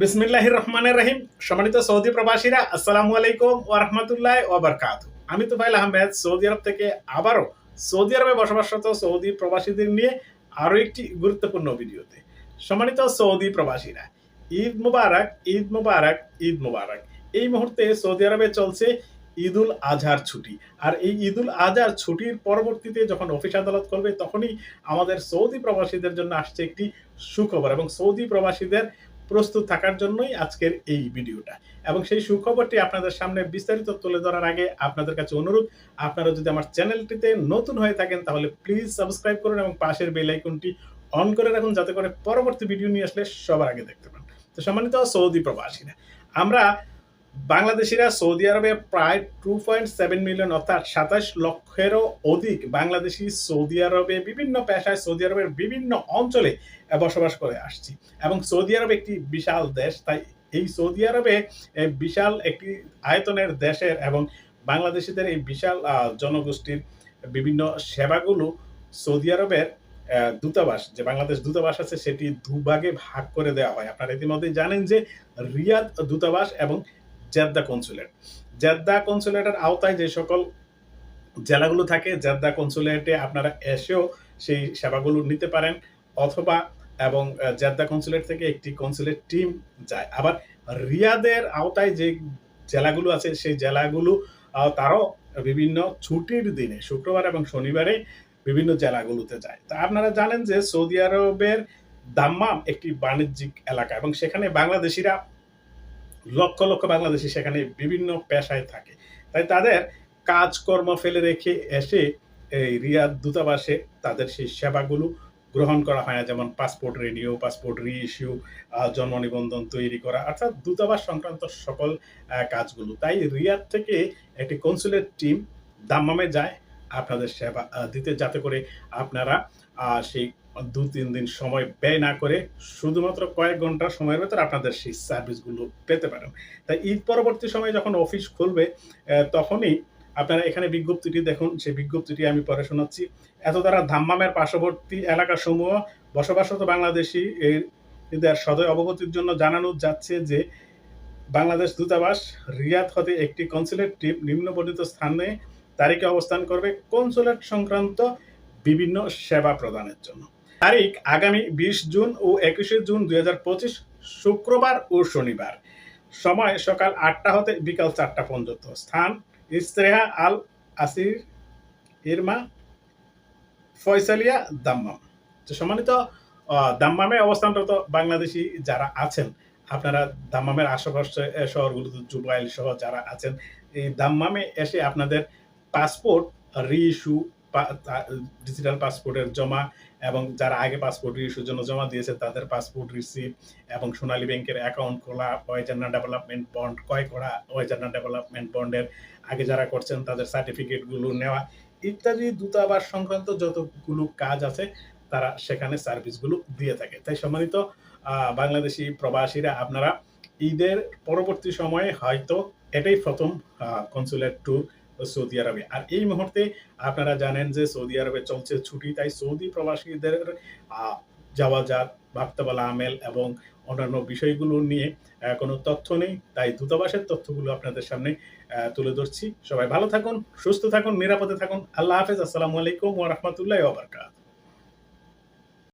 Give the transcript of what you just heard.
বিসমিল্লাহ রহমানের রহিম সম্মানিত সৌদি প্রবাসীরা, আসসালামু আলাইকুম ও রহমতুল্লাহ ওবরকাত আমি তো ভাই আহমেদ, সৌদি আরব থেকে আবারও সৌদি আরবে বসবাসরত সৌদি প্রবাসীদের নিয়ে আরও একটি গুরুত্বপূর্ণ ভিডিওতে। সম্মানিত সৌদি প্রবাসীরা, ঈদ মুবারক ঈদ মুবারক ঈদ মুবারক। এই মুহূর্তে সৌদি আরবে চলছে ঈদুল আজহার ছুটি। আর এই ঈদুল আজহার ছুটির পরবর্তীতে যখন অফিস আদালত করবে তখনই আমাদের সৌদি প্রবাসীদের জন্য আসছে একটি সুখবর এবং সৌদি প্রবাসীদের প্রস্তুত থাকার জন্যই আজকের এই ভিডিওটা। এবং সেই সুখবরটি আপনাদের সামনে বিস্তারিত তুলে ধরার আগে আপনাদের কাছে অনুরোধ, আপনারা যদি আমার চ্যানেলটিতে নতুন হয়ে থাকেন তাহলে প্লিজ সাবস্ক্রাইব করুন এবং পাশের বেল আইকনটি অন করে রাখুন যাতে করে পরবর্তী ভিডিও নিয়ে আসলে সবার আগে দেখতে পান। তো সম্মানিত সৌদি প্রবাসীরা, আমরা বাংলাদেশিরা সৌদি আরবে প্রায় টু পয়েন্ট সেভেন মিলিয়ন অর্থাৎ সাতাশ লক্ষেরও অধিক বাংলাদেশি সৌদি আরবে বিভিন্ন পেশায় সৌদি আরবের বিভিন্ন অঞ্চলে বসবাস করে আসছি। এবং সৌদি আরব একটি বিশাল দেশ, তাই এই সৌদি আরবে বিশাল একটি আয়তনের দেশের এবং বাংলাদেশিদের এই বিশাল জনগোষ্ঠীর বিভিন্ন সেবাগুলো সৌদি আরবের দূতাবাস, যে বাংলাদেশ দূতাবাস আছে, সেটি দুভাগে ভাগ করে দেওয়া হয়। আপনারা ইতিমধ্যে জানেন যে রিয়াদ দূতাবাস এবং জেদ্দা কনসুলেট। জেদ্দা কনসুলেটের আওতায় যে সকল জেলাগুলো থাকে, জেদ্দা কনসুলেটে আপনারা এসেও সেই সেবাগুলো নিতে পারেন অথবা এবং জেদ্দা কনসুলেট থেকে একটি কনসুলেট টিম যায়। আবার রিয়াদের আওতায় যে জেলাগুলো আছে, সেই জেলাগুলো তারও বিভিন্ন ছুটির দিনে, শুক্রবার এবং শনিবারে বিভিন্ন জেলাগুলোতে যায়। তা আপনারা জানেন যে সৌদি আরবের দাম্মাম একটি বাণিজ্যিক এলাকা এবং সেখানে বাংলাদেশিরা লক্ষ লক্ষ বাংলাদেশি সেখানে বিভিন্ন পেশায় থাকে। তাই তাদের কাজকর্ম ফেলে রেখে এসে এই রিয়াদ দূতাবাসে তাদের সেই সেবাগুলো গ্রহণ করা হয় না। যেমন passport radio, passport reissue জন্ম নিবন্ধন তৈরি করা, অর্থাৎ দূতাবাস সংক্রান্ত সকল কাজগুলো। তাই রিয়াদ থেকে একটি কনসুলেট টিম দাম্মামে যায় আপনাদের সেবা দিতে যাতে করে আপনারা সেই দু তিন দিন সময় ব্যয় না করে শুধুমাত্র কয়েক ঘণ্টার সময়ের ভেতর আপনাদের সেই সার্ভিসগুলো পেতে পারেন। তাই ঈদ পরবর্তী সময়ে যখন অফিস খুলবে তখনই আপনারা এখানে বিজ্ঞপ্তিটি দেখুন। সেই বিজ্ঞপ্তিটি আমি পরে শোনাচ্ছি। এত দ্বারা ধাম্মামের পার্শ্ববর্তী এলাকাসমূহ বসবাসরত বাংলাদেশি এদের সদয় অবগতির জন্য জানানো যাচ্ছে যে বাংলাদেশ দূতাবাস রিয়াদ হতে একটি কনসুলেট টিম নিম্নবর্ণিত স্থানে তারিখে অবস্থান করবে। কনসুলেট সংক্রান্ত বিভিন্ন সেবা প্রদানের জন্য। তারিখ আগামী বিশ জুন ও একুশে জুন দুই হাজার পঁচিশ, শুক্রবার ও শনিবার। সময় সকাল আটটা হতে বিকাল চারটা পর্যন্ত। স্থান ইস্তেহা আল আসির, ইরমা, ফয়সালিয়া, দাম্মাম। তো সম্মানিত দাম্মামে অবস্থানরত বাংলাদেশি যারা আছেন, আপনারা দাম্মামের আশেপাশে শহরগুলোতে জুবাইল সহ যারা আছেন, এই দাম্মামে এসে আপনাদের পাসপোর্ট রিইস্যু ডিজিটাল পাসপোর্টের জমা এবং যারা আগে পাসপোর্ট রিইস্যুর জন্য জমা দিয়েছে তাদের পাসপোর্ট রিসিপ্ট এবং সোনালী ব্যাংকের অ্যাকাউন্ট খোলা ওয়াইজান্না ডেভেলপমেন্ট বন্ড ক্রয় করা ওয়াইজান্না ডেভেলপমেন্ট বন্ডের আগে যারা করছেন তাদের সার্টিফিকেটগুলো নেওয়া ইত্যাদি দূতাবাস সংক্রান্ত যতগুলো কাজ আছে তারা সেখানে সার্ভিসগুলো দিয়ে থাকে। তাই সম্মানিত বাংলাদেশি প্রবাসীরা আপনারা ঈদের পরবর্তী সময়ে হয়তো এটাই প্রথম কনসুলেট ট্যুর সৌদি আরবে। আর এই মুহূর্তে আপনারা জানেন যে সৌদি আরবে চলছে ছুটি, তাই সৌদি প্রবাসীদের যাওয়া যাক ভাবতে আমেল এবং অন্যান্য বিষয়গুলো নিয়ে কোনো তথ্য নেই, তাই দূতাবাসের তথ্যগুলো আপনাদের সামনে তুলে ধরছি। সবাই ভালো থাকুন, সুস্থ থাকুন, নিরাপদে থাকুন। আল্লাহ হাফেজ। আসসালামু আলাইকুম ওয়া রাহমাতুল্লাহি ওয়া বারাকাতুহু।